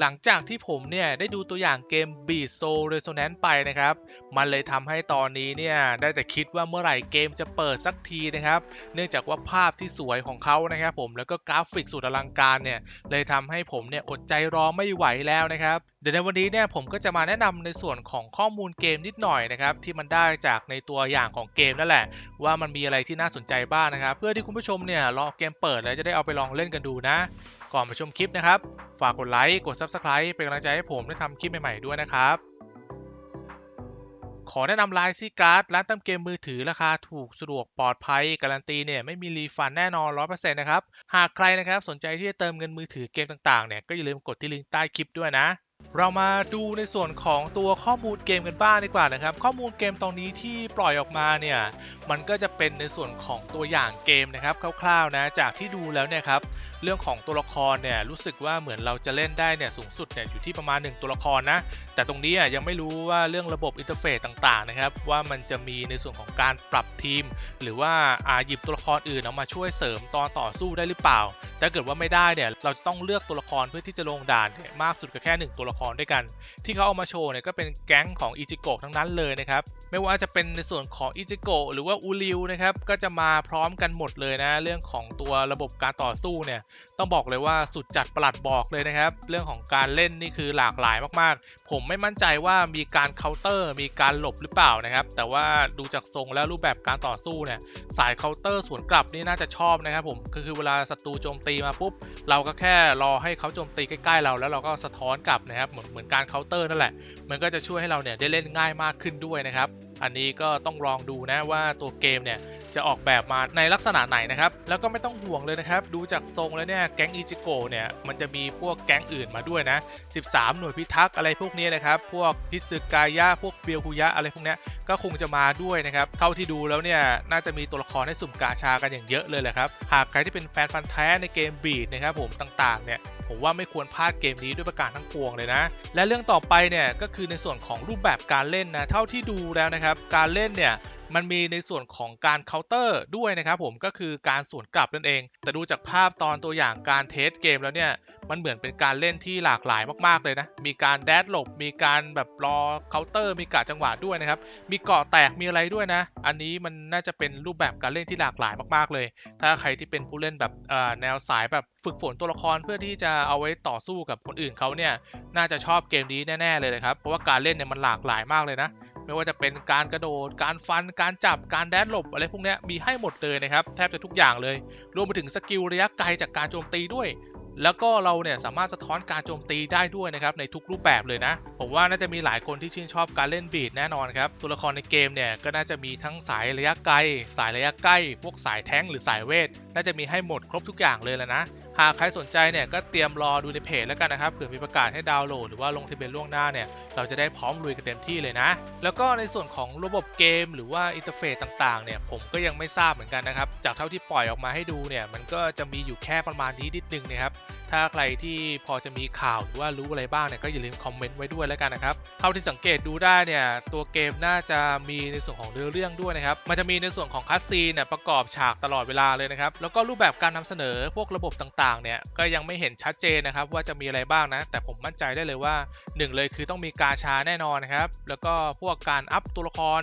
หลังจากที่ผมเนี่ยได้ดูตัวอย่างเกม Beat Soul Resonance ไปนะครับ มันเลยทำให้ตอนนี้เนี่ยได้แต่คิดว่าเมื่อไหร่เกมจะเปิดสักทีนะครับ เนื่องจากว่าภาพที่สวยของเขานะครับผมแล้วก็กราฟิกสุดอลังการเนี่ยเลยทำให้ผมเนี่ยอดใจรอไม่ไหวแล้วนะครับ ดี๋ยวในวันนี้เนี่ยผมก็จะมาแนะนำในส่วนของข้อมูลเกมนิดหน่อยนะครับที่มันได้จากในตัวอย่างของเกมนั่นแหละ ว่ามันมีอะไรที่น่าสนใจบ้างนะครับ เพื่อที่คุณผู้ชมเนี่ยรอเกมเปิดแล้วจะได้เอาไปลองเล่นกันดูนะ ก่อนไปชมคลิปนะครับ ฝากกดไลค์กด Subscribe เป็นกำลังใจให้ผมได้ทำคลิปใหม่ๆด้วยนะครับขอแนะนำไลน์ซีการ์ดร้านเติมเกมมือถือราคาถูกสะดวกปลอดภัย การันตีเนี่ยไม่มีรีฟันแน่นอน 100%นะครับ หากใครนะครับสนใจที่จะเติมเงินมือถือเกมต่างๆเนี่ยก็อย่าลืมกดที่ลิงก์ใต้คลิปด้วยนะ เรามาดูในส่วนของตัวข้อมูลเกมกันบ้างดีกว่านะครับ ข้อมูลเกมตรงนี้ที่ปล่อยออกมาเนี่ยมันก็จะเป็นในส่วนของตัวอย่างเกมนะครับคร่าวๆนะจากที่ดูแล้วเนี่ยครับเรื่องของตัวละครเนี่ยรู้สึกว่าเหมือนเราจะเล่นได้เนี่ยสูงสุดเนี่ยอยู่ที่ประมาณ 1 ตัวละครนะแต่ตรงนี้ยังไม่รู้ว่าเรื่องระบบอินเทอร์เฟซต่างๆนะครับว่ามันจะมีในส่วนของการปรับทีม หรือว่าอาหยิบตัวละครอื่นเอามาช่วยเสริมตอนต่อสู้ได้หรือเปล่าถ้าเกิดว่าไม่ได้เนี่ยเราจะต้องเลือกตัวละครเพื่อที่จะลงด่านมากสุดก็แค่ 1 ตัวละครด้วยกัน ที่เขาเอามาโชว์เนี่ยก็เป็นแก๊งของอิจิโกะทั้งนั้นเลยนะครับ ไม่ว่าจะเป็นในส่วนของอิจิโกะหรือว่าอูริวนะครับก็จะมาพร้อมกันหมดเลยนะ เรื่องของตัวระบบการต่อสู้เนี่ยต้องบอกเลยว่าสุดจัดประหลัดบอกเลยนะครับ เรื่องของการเล่นนี่คือหลากหลายมากๆ ผมไม่มั่นใจว่ามีการเคาน์เตอร์ มีการหลบหรือเปล่านะครับ แต่ว่าดูจากทรงแล้วรูปแบบการต่อสู้เนี่ยสายเคาน์เตอร์สวนกลับนี่น่าจะชอบนะครับผมก็คือเวลาศัตรูโจมตีมาปุ๊บเราก็แค่รอให้เขาโจมตีใกล้ๆเราแล้วเราก็สะท้อนกลับนะครับเหมือนเหมือนการเคาน์เตอร์นั่นแหละ มันก็จะช่วยให้เราเนี่ยได้เล่นง่ายมากขึ้นด้วยนะครับ อันนี้ก็ต้องลองดูนะว่าตัวเกมเนี่ยจะออกแบบมาในลักษณะไหนนะครับ แล้วก็ไม่ต้องห่วงเลยนะครับ ดูจากทรงแล้วเนี่ย แก๊งอิจิโกะเนี่ยมันจะมีพวกแก๊งอื่นมาด้วยนะ 13 หน่วยพิทักษ์อะไรพวกนี้นะครับ พวกพิสึกายะ พวกเบียวคุยะอะไรพวกนี้ก็คงจะมาด้วยนะครับ เท่าที่ดูแล้วเนี่ย น่าจะมีตัวละครให้สุ่มกาชากันอย่างเยอะเลยแหละครับ หากใครที่เป็นแฟนฟันแท้ในเกมบีดนะครับผมต่างๆเนี่ย ผมว่าไม่ควรพลาดเกมนี้ด้วยประการทั้งปวงเลยนะ และเรื่องต่อไปเนี่ยก็คือในส่วนของรูปแบบการเล่นนะ เท่าที่ดูแล้วนะครับ การเล่นเนี่ยมันมีในส่วนของการเคาน์เตอร์ด้วยนะครับผมก็คือการสวนกลับนั่นเอง แต่ดูจากภาพตอนตัวอย่างการเทสเกมแล้วเนี่ยมันเหมือนเป็นการเล่นที่หลากหลายมากๆเลยนะ มีการแดดหลบ มีการแบบรอเคาน์เตอร์ มีกาจังหวะด้วยนะครับ มีเกาะแตก มีอะไรด้วยนะ อันนี้มันน่าจะเป็นรูปแบบการเล่นที่หลากหลายมากๆเลย ถ้าใครที่เป็นผู้เล่นแบบแนวสายแบบ ฝึกฝนตัวละครเพื่อที่จะเอาไว้ต่อสู้กับคนอื่นเขาเนี่ยน่าจะชอบเกมนี้แน่ๆเลยนะครับเพราะว่าการเล่นเนี่ยมันหลากหลายมากเลยนะไม่ว่าจะเป็นการกระโดด การฟัน การจับ การแดดหลบอะไรพวกนี้มีให้หมดเลยนะครับ แทบจะทุกอย่างเลย รวมไปถึงสกิลระยะไกลจากการโจมตีด้วย แล้วก็เราเนี่ยสามารถสะท้อนการโจมตีได้ด้วยนะครับในทุกรูปแบบเลยนะ ผมว่าน่าจะมีหลายคนที่ชื่นชอบการเล่นบีดแน่นอนครับ ตัวละครในเกมเนี่ยก็น่าจะมีทั้งสายระยะไกล สายระยะใกล้ พวกสายแท้งหรือสายเวท น่าจะมีให้หมดครบทุกอย่างเลยแหละนะ หากใครสนใจเนี่ยก็เตรียมรอดูในเพจแล้วกันนะครับเผื่อมีประกาศให้ดาวน์โหลดหรือว่าลงทะเบียนล่วงหน้าเนี่ยเราจะได้พร้อมลุยกันเต็มที่เลยนะ แล้วก็ในส่วนของระบบเกม หรือว่าอินเทอร์เฟซต่างๆเนี่ยผมก็ยังไม่ทราบเหมือนกันนะครับจากเท่าที่ปล่อยออกมาให้ดูเนี่ยมันก็จะมีอยู่แค่ประมาณนี้นิดนึงนะครับถ้าใครที่พอจะมีข่าวหรือว่ารู้อะไรบ้างเนี่ยก็อย่าลืมคอมเมนต์ไว้ด้วยแล้วกันนะครับเท่าที่สังเกตดูได้เนี่ยตัวเกมน่าจะมีในส่วนของเนื้อเรื่องด้วยนะครับมันจะมีในส่วนของคัสซีนเนี่ยประกอบฉากตลอดเวลาเลยนะครับแล้วก็รูปแบบการนำเสนอพวกระบบต่างๆเนี่ยก็ยังไม่เห็นชัดเจนนะครับว่าจะมีอะไรบ้างนะ แต่ผมมั่นใจได้เลยว่าหนึ่งเลยคือต้องมีกาชาแน่นอนนะครับแล้วก็พวกการอัพตัวละคร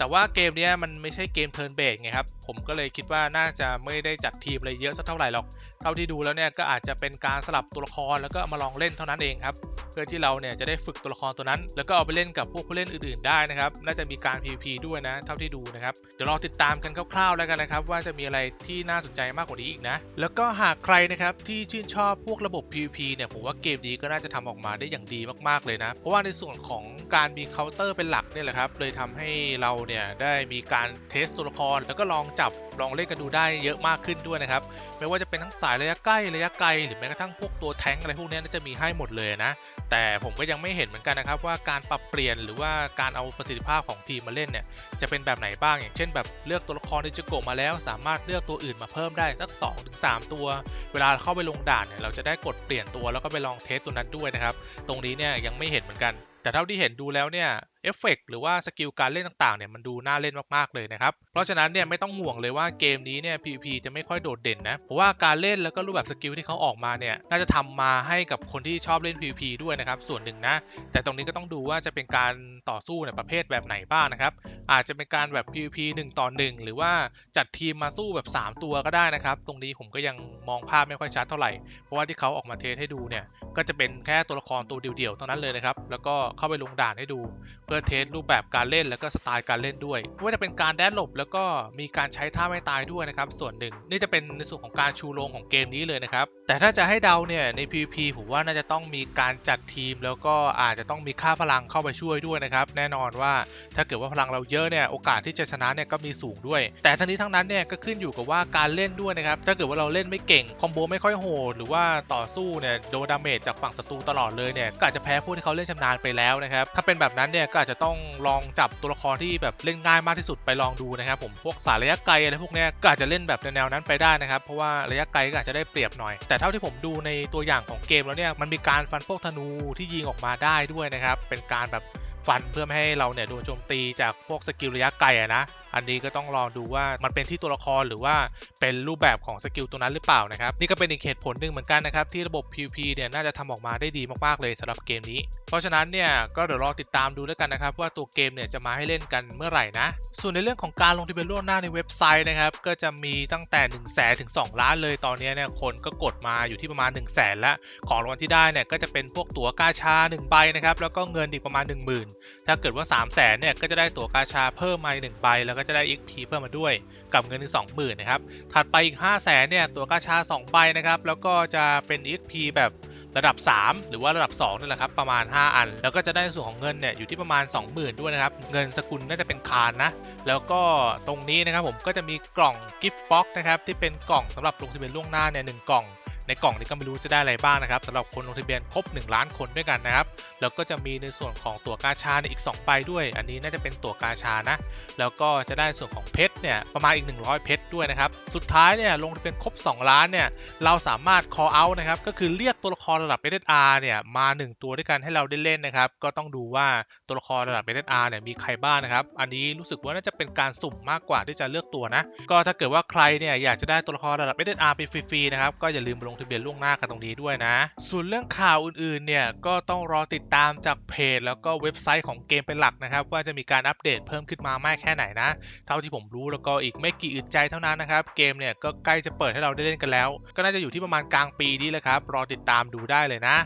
แต่ว่าเกมนี้มันไม่ใช่เกมเทิร์นเบสไงครับ ผมก็เลยคิดว่าน่าจะไม่ได้จัดทีมอะไรเยอะสักเท่าไหร่หรอก เท่าที่ดูแล้วเนี่ยก็อาจจะเป็นการสลับตัวละครแล้วก็มาลองเล่นเท่านั้นเองครับ เพื่อที่เราเนี่ยจะได้ฝึกตัวละครตัวนั้น แล้วก็เอาไปเล่นกับพวกผู้เล่นอื่นๆได้นะครับ น่าจะมีการ PVP ด้วยนะ เท่าที่ดูนะครับ เดี๋ยวรอติดตามกันคร่าวๆแล้วกันนะครับ ว่าจะมีอะไรที่น่าสนใจมากกว่านี้อีกนะ แล้วก็หากใครนะครับที่ชื่นชอบพวกระบบ PVP เนี่ยผมว่าเกมนี้ก็น่าจะทำออกมาได้อย่างดีมากๆเลยนะ เพราะว่าในส่วนของการมีเคาน์เตอร์เป็นหลักเนี่ยแหละครับเลยทำให้เราเนี่ยได้มีการเทสตัวละคร แล้วก็ลองจับลองเล่นกันดูได้เยอะมากขึ้นด้วยนะครับ ไม่ว่าจะเป็นทั้งสายระยะใกล้ระยะไกล หรือแม้กระทั่งพวกตัวแท้งอะไรพวกนี้จะมีให้หมดเลยนะ แต่ผมก็ยังไม่เห็นเหมือนกันนะครับว่าการปรับเปลี่ยนหรือว่าการเอาประสิทธิภาพของทีมมาเล่นเนี่ยจะเป็นแบบไหนบ้าง อย่างเช่น แบบเลือกตัวละครในจิโกมาแล้ว สามารถเลือกตัวอื่นมาเพิ่มได้สัก 2-3 ตัว เวลาเข้าไปลงด่านเนี่ยเราจะได้กดเปลี่ยนตัวแล้วก็ไปลองเทสตัวนั้นด้วยนะครับ ตรงนี้เนี่ยยังไม่เห็นเหมือนกัน แต่เท่าที่เห็นดูแล้วเนี่ยเอฟเฟกหรือว่าสกิลการเล่นต่างๆเนี่ยมันดูน่าเล่นมากๆเลยนะครับ เพราะฉะนั้นเนี่ยไม่ต้องห่วงเลยว่าเกมนี้เนี่ย PVP จะไม่ค่อยโดดเด่นนะ เพราะว่าการเล่นแล้วก็รูปแบบสกิลที่เขาออกมาเนี่ยน่าจะทำมาให้กับคนที่ชอบเล่น PVP ด้วยนะครับส่วนหนึ่งนะ แต่ตรงนี้ก็ต้องดูว่าจะเป็นการต่อสู้ในประเภทแบบไหนบ้างนะครับ อาจจะเป็นการแบบ PVP 1 ต่อ 1 หรือว่าจัดทีมมาสู้แบบ 3 ตัวก็ได้นะครับ ตรงนี้ผมก็ยังมองภาพไม่ค่อยชัดเท่าไหร่ เพราะว่าที่เขาออกมาเทสให้ดูเนี่ยก็จะเป็นแค่ตัวละครตัวเดียวๆเท่านั้นเลยนะครับแล้วก็เข้าไปลงด่านให้ดู เพื่อเทสรูปแบบการเล่นแล้วก็สไตล์การเล่นด้วยไม่ว่าจะเป็นการแดนหลบแล้วก็มีการใช้ท่าไม่ตายด้วยนะครับส่วนหนึ่งนี่จะเป็นในส่วนของการชูโรงของเกมนี้เลยนะครับ แต่ถ้าจะให้เดาเนี่ยใน PVP ผมว่าน่าจะต้องมีการจัดทีม แล้วก็อาจจะต้องมีค่าพลังเข้าไปช่วยด้วยนะครับ แน่นอนว่าถ้าเกิดว่าพลังเราเยอะเนี่ยโอกาสที่จะชนะเนี่ยก็มีสูงด้วย แต่ทั้งนี้ทั้งนั้นเนี่ยก็ขึ้นอยู่กับว่าการเล่นด้วยนะครับถ้าเกิดว่าเราเล่นไม่เก่งคอมโบไม่ค่อยโหดหรือว่าต่อสู้เนี่ยโดนดาเมจจากฝั่งศัตรูตลอดเลยเนี่ยก็อาจจะแพ้พวกที่เขาเล่นชำนาญไปแล้วนะครับถ้าเป็นแบบนั้นเนี่ยก็อาจจะต้องลองจับตัวละครที่แบบเล่นง่ายมากที่สุดไปลองดูนะครับผมพวกสายระยะไกลอะไรพวกเนี้ยก็อาจจะเล่นแบบแนวนั้นไปได้นะครับเพราะว่าระยะไกลก็อาจจะได้เปรียบหน่อยแต่เท่าที่ผมดูในตัวอย่างของเกมแล้วเนี่ยมันมีการฟันพวกธนูที่ยิงออกมาได้ด้วยนะครับ เป็นการแบบ ฟันเพื่อไม่ให้เราเนี่ยโดนโจมตีจากพวกสกิลระยะไกลอะนะ อันนี้ก็ต้องรอดูว่ามันเป็นที่ตัวละครหรือว่าเป็นรูปแบบของสกิลตัวนั้นหรือเปล่านะครับ นี่ก็เป็นอีกเหตุผลหนึ่งเหมือนกันนะครับ ที่ระบบ PVP เนี่ยน่าจะทำออกมาได้ดีมากๆเลยสำหรับเกมนี้ เพราะฉะนั้นเนี่ยก็เดี๋ยวรอติดตามดูแล้วกันนะครับ ว่าตัวเกมเนี่ยจะมาให้เล่นกันเมื่อไหร่นะ ส่วนในเรื่องของการลงทะเบียนล่วงหน้าในเว็บไซต์นะครับก็จะมีตั้งแต่1 0 0 0 0แสนถึง 2 ล้านเลยตอนนี้เนี่ยคนก็กดมาอยู่ที่ประมาณ1 0 0 0 0แสนแล้วของรางวัลที่ได้เนี่ยก็จะเป็นพวกตั๋วกาชา1ใบนะครับแล้วก็เงินอีกประมาณ 10,000ถ้าเกิดว่า 3 0 0แสนเนี่ยก็จะได้ตั๋วกาชาเพิ่มมาอีกหนึ่งใบแล้วก็จะได้ XP เพิ่มมาด้วยกับเงินถึง20,000นะครับถัดไปอีก 5 0 0แสนเนี่ยตั๋วกาชา 2 ใบนะครับแล้วก็จะเป็น XP แบบระดับ 3 หรือว่าระดับ2นี่นแหละครับประมาณ 5 อัน แล้วก็จะได้ส่วนของเงินเนี่ยอยู่ที่ประมาณ 20,000 ด้วยนะครับ เงินสกุลน่าจะเป็นคานนะ แล้วก็ตรงนี้นะครับผมก็จะมีกล่องกิฟต์บ็อกนะครับที่เป็นกล่องสำหรับลงทะเบียนล่วงหน้าเนี่ยหนึ่งกล่อง ในกล่องนี้ก็ไม่รู้จะได้อะไรบ้างนะครับสำหรับคนลงทะเบียนครบ 1 ล้านคนด้วยกันนะครับ แล้วก็จะมีในส่วนของตั๋วกาชาในี่ยอีก 2 ใบด้วย อันนี้น่าจะเป็นตั๋วกาชานะ แล้วก็จะได้ส่วนของเพชรเนี่ยประมาณอีก 100 เพชรด้วยนะครับ สุดท้ายเนี่ยลงทะเบียนครบ 2 ล้านเนี่ยเราสามารถ call out นะครับก็คือเรียกตัวละครระดับ SSR เนี่ยมา 1 ตัวด้วยกันให้เราได้เล่นนะครับ ก็ต้องดูว่าตัวละครระดับ SSR เนี่ยมีใครบ้างนะครับ อันนี้รู้สึกว่าน่าจะเป็นการสุ่มมากกว่าที่จะเลือกตัวนะ ก็ถ้าเกิดว่าใครเนี่ยอยากจะได้ตัวละครระดับ SSR ไปฟรีๆนะครับ ก็อย่าลืมลงทะเบียนล่วงหน้ากันตรงนี้ด้วยนะ ส่วนเรื่องข่าวอื่นๆ เนี่ยก็ต้องรอติดตามจากเพจ แล้วก็เว็บไซต์ของเกมเป็นหลักนะครับ ว่าจะมีการอัปเดตเพิ่มขึ้นมามากแค่ไหนนะ เท่าที่ผมรู้แล้วก็อีกไม่กี่อึดใจเท่านั้นนะครับ เกมเนี่ยก็ใกล้จะเปิดให้เราได้เล่นกันแล้ว ก็น่าจะอยู่ที่ประมาณกลางปีนี้แหละครับ รอติดตามดูได้เลยนะ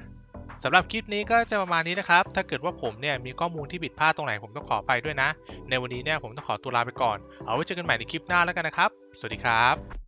สำหรับคลิปนี้ก็จะประมาณนี้นะครับ ถ้าเกิดว่าผมเนี่ยมีข้อมูลที่ผิดพลาดตรงไหนผมต้องขอไปด้วยนะ ในวันนี้เนี่ยผมต้องขอตัวลาไปก่อน เอาไว้เจอกันใหม่ในคลิปหน้าแล้วกันนะครับ สวัสดีครับ